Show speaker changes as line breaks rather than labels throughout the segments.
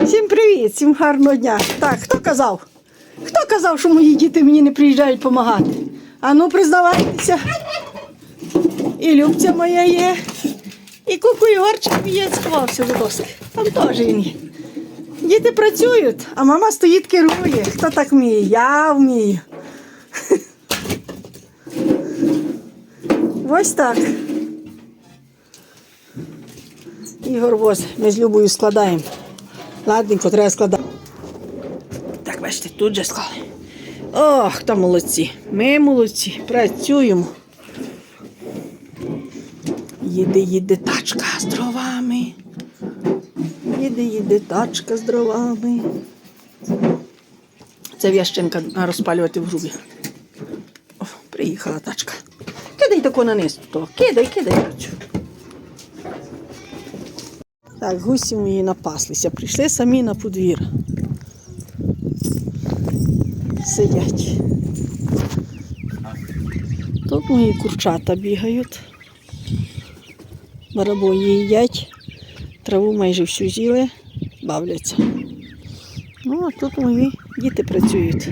Всім привіт, всім гарного дня. Так, хто казав? Хто казав, що мої діти мені не приїжджають допомагати? А ну, признавайтеся. І Любця моя є. І Куку Ігорчик є, сховався до доски. Там теж він є. Діти працюють, а мама стоїть керує. Хто так вміє? Я вмію. Ось так. Ігор воз, ми з Любою складаємо. Ладненько, треба складати. Так, бачите, тут же склали. Ох, хто молодці. Ми молодці, працюємо. Їде, їде тачка з дровами. Їде, їде тачка з дровами. Це в'ященка розпалювати в грубі. О, приїхала тачка. Кидай таку на низ. То. Кидай, кидай. Так, гусі мої напаслися. Прийшли самі на подвір. Сидять. Тут мої курчата бігають. Барабої їдять. Траву майже всю з'їли, бавляться. Ну, а тут мої діти працюють.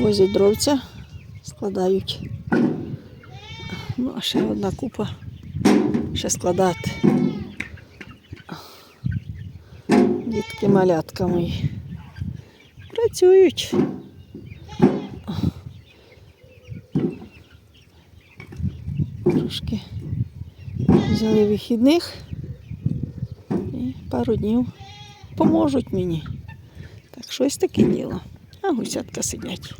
Возять дровця, складають. Ну, а ще одна купа. Ще складати. Дітки малятка мої. Працюють. Трошки взяли вихідних і пару днів поможуть мені. Так щось таке діло. А гусятка сидять.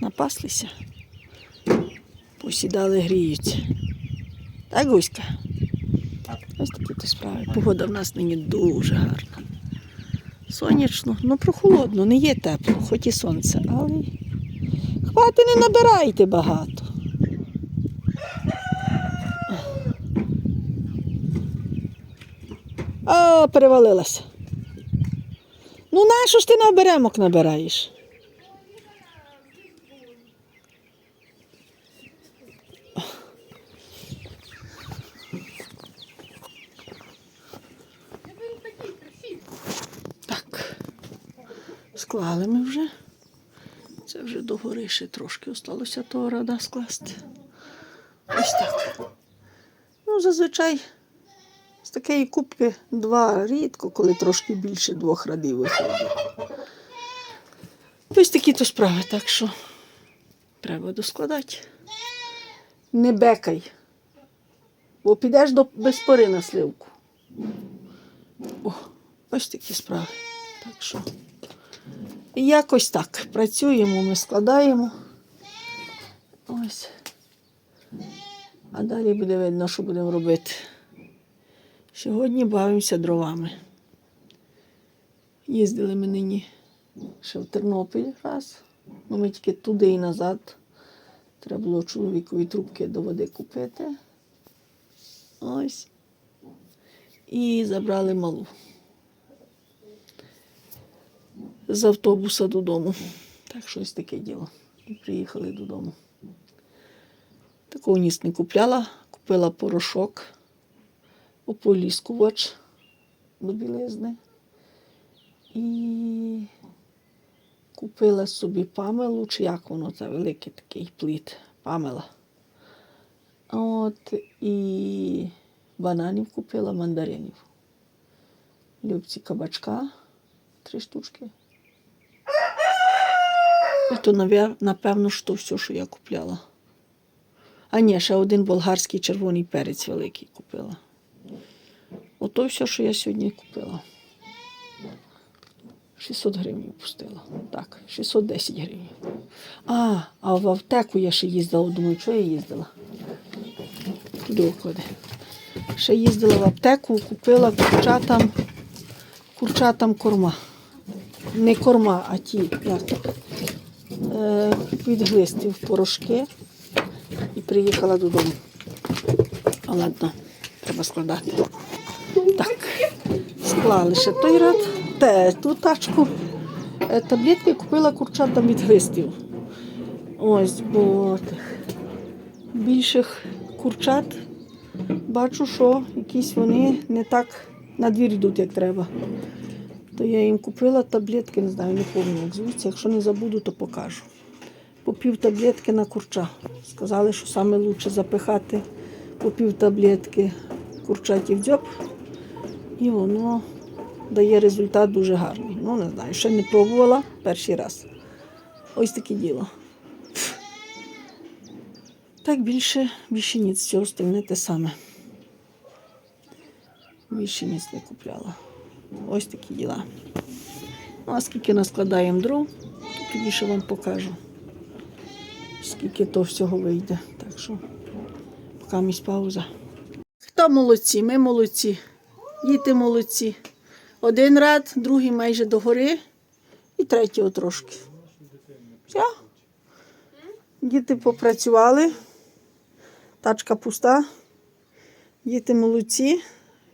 Напаслися. Посідали, гріються. Так, Гуська? Ось такі то справи. Погода в нас нині дуже гарна. Сонячно, ну прохолодно, не є тепло, хоч і сонце, але хвати не набирайте багато. О, перевалилася. Ну нащо ж ти на оберемок набираєш? Склали ми вже. Це вже догори ще трошки осталося того рада скласти. Ось так. Ну, зазвичай з такої кубки два рідко, коли трошки більше двох радів виходить. Ось такі то справи, так що треба доскладати. Не бекай, бо підеш до без пори на сливку. О, ось такі справи. Так що і якось так працюємо, ми складаємо. Ось. А далі буде видно, що будемо робити. Сьогодні бавимося дровами. Їздили ми нині ще в Тернопіль раз. Ну, ми тільки туди і назад. Треба було чоловікові трубки до води купити. Ось. І забрали малу. З автобуса додому. Так щось таке діло. І приїхали додому. Такого ніс не купляла, купила порошок ополіскувач до білизни. І купила собі памелу, чи як воно, це великий такий плід, памела. От і бананів купила, мандаринів. Любці кабачка, три штучки. То, напевно, що все, що я купляла. А ні, ще один болгарський червоний перець великий купила. Ото все, що я сьогодні купила. 600 гривень пустила. Так, 610 гривень. А, а в аптеку я ще їздила. Думаю, що я їздила? Туди оклади. Ще їздила в аптеку, купила курчатам, курчатам корма. Не корма, а ті, як е, відглисти в порошки і приїхала додому. А ладно, треба складати. Так, склали ще той ряд, те, ту тачку. Е, Таблетки купила курчатам від гвистів. Ось, бо більших курчат бачу, що якісь вони не так на двір йдуть, як треба. То я їм купила таблетки, не знаю, не пам'ятаю, як звуться. Якщо не забуду, то покажу. По пів таблетки на курча. Сказали, що саме краще запихати по пів таблетки курчатів дзьоб. І воно дає результат дуже гарний. Ну, не знаю, ще не пробувала перший раз. Ось таке діло. Так більше, більше ніц, все остальне те саме. Більше ніц не купляла. Ось такі діла. Ну, а скільки наскладаємо дров, то тоді ще вам покажу. Скільки то всього вийде. Так що, поки місь пауза. Хто молодці? Ми молодці. Діти молодці. Один ряд, другий майже догори і третій отрошки. Все. Діти попрацювали. Тачка пуста. Діти молодці.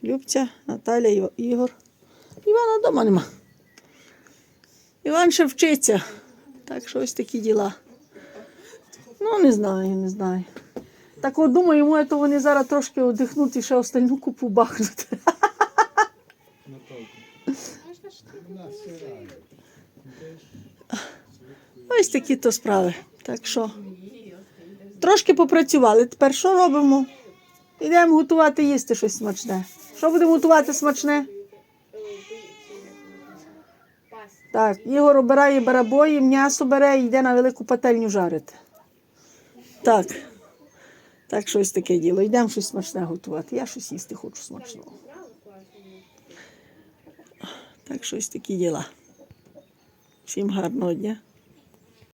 Любця, Наталя, Ігор. Івана вдома нема. Іван ще вчиться. Так що ось такі діла. Ну, не знаю, не знаю. Так от думаю, може, то вони зараз трошки одихнуть і ще остальну купу бахнуть. Ось такі то справи. Так що трошки попрацювали. Тепер що робимо? Йдемо готувати їсти щось смачне. Що будемо готувати смачне? Так, Ігор обирає барабої, м'ясо бере і йде на велику пательню жарити. Так. Так, щось таке діло. Йдемо щось смачне готувати. Я щось їсти хочу смачного. Так, щось такі діла. Всім гарного дня.